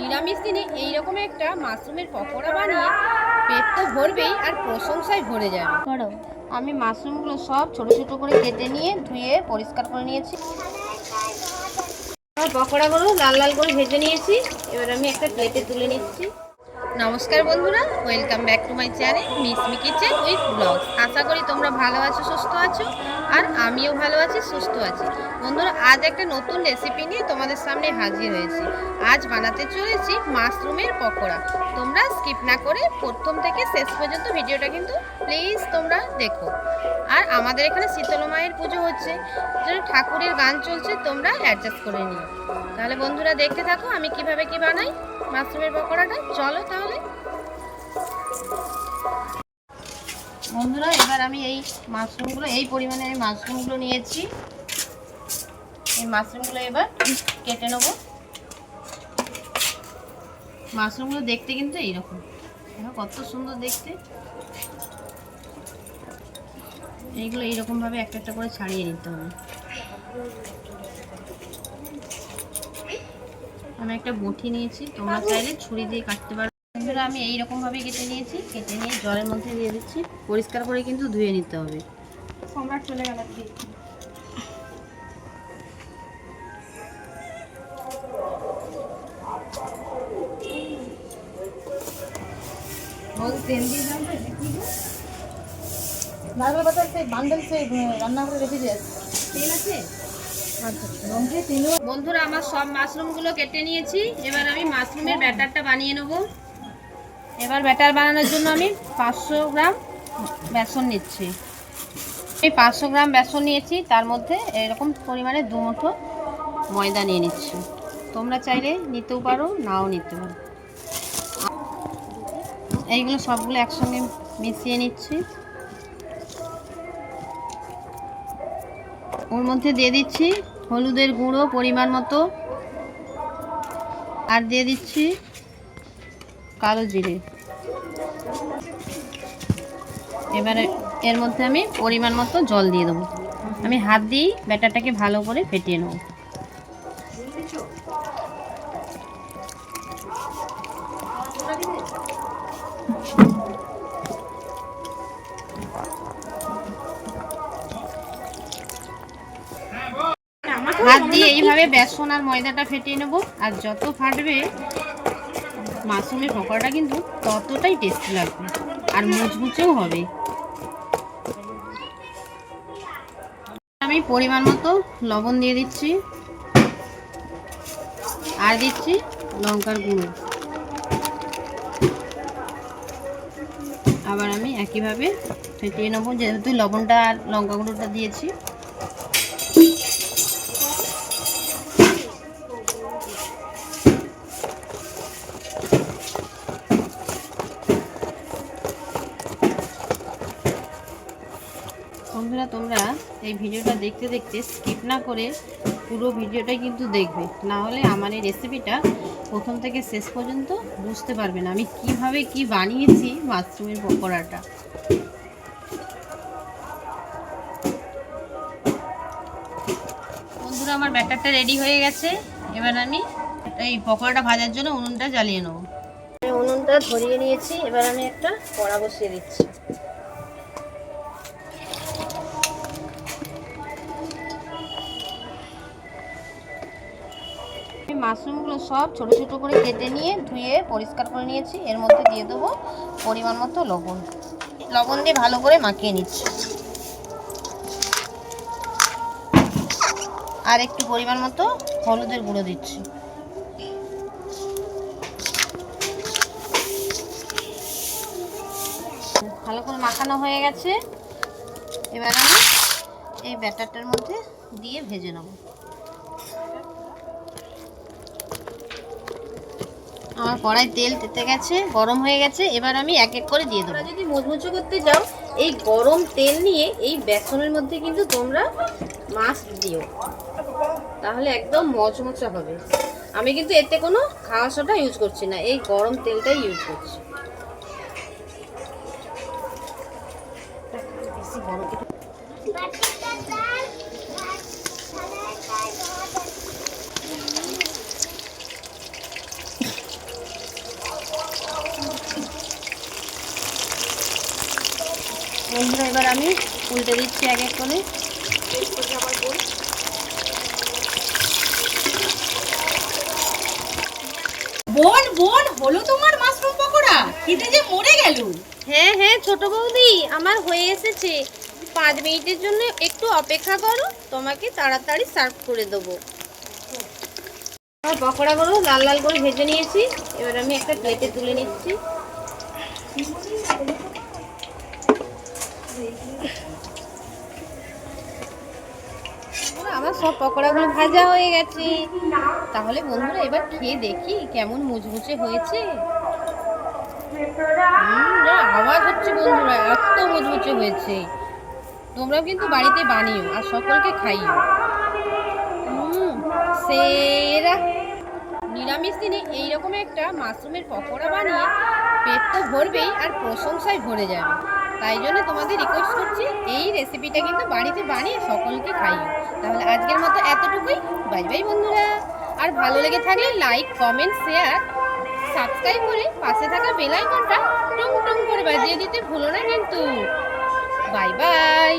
নিরামিষ দিনে এইরকম একটা মাশরুমের পকোড়া বানিয়ে পেট তো ভরবেই আর প্রশংসায় ভরে যাবে। করো। আমি মাশরুমগুলো সব ছোট ছোট করে কেটে নিয়ে ধুয়ে পরিষ্কার করে নিয়েছি। আমার পকোড়াগুলো লাল লাল করে ভেজে নিয়েছি। এবার আমি একটা প্লেটে তুলে নিচ্ছি। নমস্কার বন্ধুরা welcome back to my channel Mismi kitchen with blogs আশা করি তোমরা ভালো আছো, সুস্থ আছো, আর আমিও ভালো আছি, সুস্থ আছি। বন্ধুরা, আজ একটা নতুন রেসিপি নিয়ে তোমাদের সামনে হাজির হয়েছি। আজ বানাতে চলেছি মাশরুমের পকোড়া। তোমরা স্কিপ না করে প্রথম থেকে শেষ পর্যন্ত ভিডিওটা কিন্তু প্লিজ তোমরা দেখো। আর আমাদের এখানে শীতলা মায়ের পুজো হচ্ছে ঠাকুরের গান চলছে, তোমরা অ্যাডজাস্ট করে নিও। তাহলে বন্ধুরা দেখতে থাকো আমি কীভাবে কি বানাই মাশরুমের পকোড়াটা। চলো তাহলে বন্ধুরা, এবার আমি এই মাশরুমগুলো, এই পরিমাণে আমি মাশরুমগুলো নিয়েছি। এই মাশরুমগুলো এবার কেটে নেব। মাশরুমগুলো দেখতে কিন্তু এইরকম। দেখো কত সুন্দর দেখতে। এইগুলো এইরকমভাবে একটা একটা করে ছাড়িয়ে নিতে হবে। আমি একটা বটি নিয়েছি, তোমরা চাইলে ছুরি দিয়ে কাটতে পারো। বন্ধুরা আমি এইরকম ভাবে কেটে নিয়েছি। কেটে নিয়ে জলের মধ্যে দিয়ে দিচ্ছি। পরিষ্কার করে কিন্তু ধুয়ে নিতে হবে। সম্রাট চলে গেল নারকেল বাটার সেই বান্ডেল সেই রান্না করে রেখে দিয়ে তেল আছে? বন্ধুরা আমার সব মাশরুমগুলো কেটে নিয়েছি। এবার আমি মাশরুমের ব্যাটারটা বানিয়ে নেব। এবার ব্যাটার বানানোর জন্য আমি পাঁচশো গ্রাম বেসন নিচ্ছি। এই পাঁচশো গ্রাম বেসন নিয়েছি, তার মধ্যে এরকম পরিমাণে দু মুঠো ময়দা নিয়ে নিচ্ছি। তোমরা চাইলে নিতেও পারো, নাও নিতে পারো। এইগুলো সবগুলো একসঙ্গে মিশিয়ে নিচ্ছি। ওর মধ্যে দিয়ে দিচ্ছি হলুদের গুঁড়ো পরিমাণ মতো। আর দিয়ে দিচ্ছি কালো জিরে। এবারে এর মধ্যে আমি পরিমাণ মতো জল দিয়ে দেবো। আমি হাত দিয়েই ব্যাটারটাকে ভালো করে ফেটিয়ে নেব। হাত দিয়ে এইভাবে বেসন আর ময়দাটা ফেটিয়ে নেব। আর যত ফাটবে মাশরুমের পকোড়াটা কিন্তু ততটাই টেস্টি লাগবে। আর মুচমুচেও হবে। আমি পরিমাণ মতো লবণ দিয়ে দিচ্ছি। আর দিচ্ছি লঙ্কার গুঁড়ো। আবার আমি একইভাবে ফেটিয়ে নেব। যেহেতু লবণটা আর লঙ্কা গুঁড়োটা দিয়েছি। বন্ধুরা, তোমরা এই ভিডিওটা দেখতে দেখতে স্কিপ না করে পুরো ভিডিওটাই কিন্তু দেখবে। না হলে আমার এই রেসিপিটা প্রথম থেকে শেষ পর্যন্ত বুঝতে পারবে না। আমি কীভাবে কি বানিয়েছি মাশরুমের পকোড়াটা। বন্ধুরা, আমার ব্যাটারটা রেডি হয়ে গেছে। এবার আমি এই পকোড়াটা ভাজার জন্য উনুনটা জ্বালিয়ে নেব। উনুনটা ধরিয়ে নিয়েছি। এবার আমি একটা কড়া বসিয়ে দিচ্ছি। মাশরুমগুলো সব ছোট ছোট করে কেটে নিয়ে ধুয়ে পরিষ্কার করে নিয়েছি। এর মধ্যে দিয়ে দেবো পরিমাণ মতো লবণ। লবণ দিয়ে ভালো করে মাখিয়ে নিচ্ছি। আর একটু পরিমাণ মতো হলুদের গুঁড়ো দিচ্ছি। ভালো করে মাখানো হয়ে গেছে। এবার আমি এই ব্যাটারটার মধ্যে দিয়ে ভেজে নেব। আমার কড়াই তেল তেতে গেছে গরম হয়ে গেছে এবার আমি এক এক করে দিয়ে দেবো। যদি মুচমুচো করতে যাও এই গরম তেল নিয়ে এই বেসনের মধ্যে কিন্তু তোমরা মাছ দিও। তাহলে একদম মচমচা হবে। আমি কিন্তু এতে কোনো খাওয়া সোটা ইউজ করছি না এই গরম তেলটাই ইউজ করছি। বেশি বড় বন্ধুরা এবার আমি উল্টে দিচ্ছি এক এক করে। বোন বোন হলো তোমার মাশরুম পকোড়া? খিদে যে মরে গেল। হ্যাঁ হ্যাঁ ছোট বৌদি আমার হয়ে এসেছে। পাঁচ মিনিটের জন্য একটু অপেক্ষা করো তোমাকে তাড়াতাড়ি সার্ভ করে দেবো। আমার পকোড়াগুলো লাল লাল করে ভেজে নিয়েছি। এবার আমি একটা প্লেটে তুলে নিচ্ছি। আমার সব পকোড়াগুলো ভাজা হয়ে গেছে। তাহলে বন্ধুরা, এবার খেয়ে দেখি কেমন মুচমুচে হয়েছে। আওয়াজ হচ্ছে বন্ধুরা, এত মুচমুচে হয়েছে। তোমরাও কিন্তু বাড়িতে বানিও আর সকলকে খাইও। সেরা। নিরামিষ দিনে এইরকম একটা মাশরুমের পকোড়া বানিয়ে পেট তো ভরবেই আর প্রশংসায় ভরে যাবে। তাই জন্য তোমাদের রিকোয়েস্ট করছি, এই রেসিপিটা কিন্তু বাড়িতে বানিয়ে সকলকে খাইও তাহলে আজকের মতো এতটুকুই। বাই বাই বন্ধুরা। আর ভালো লেগে থাকলে লাইক কমেন্ট শেয়ার সাবস্ক্রাইব করে পাশে থাকা বেল আইকনটা টং টং করে বাজিয়ে দিতে ভুলো না কিন্তু। Bye bye.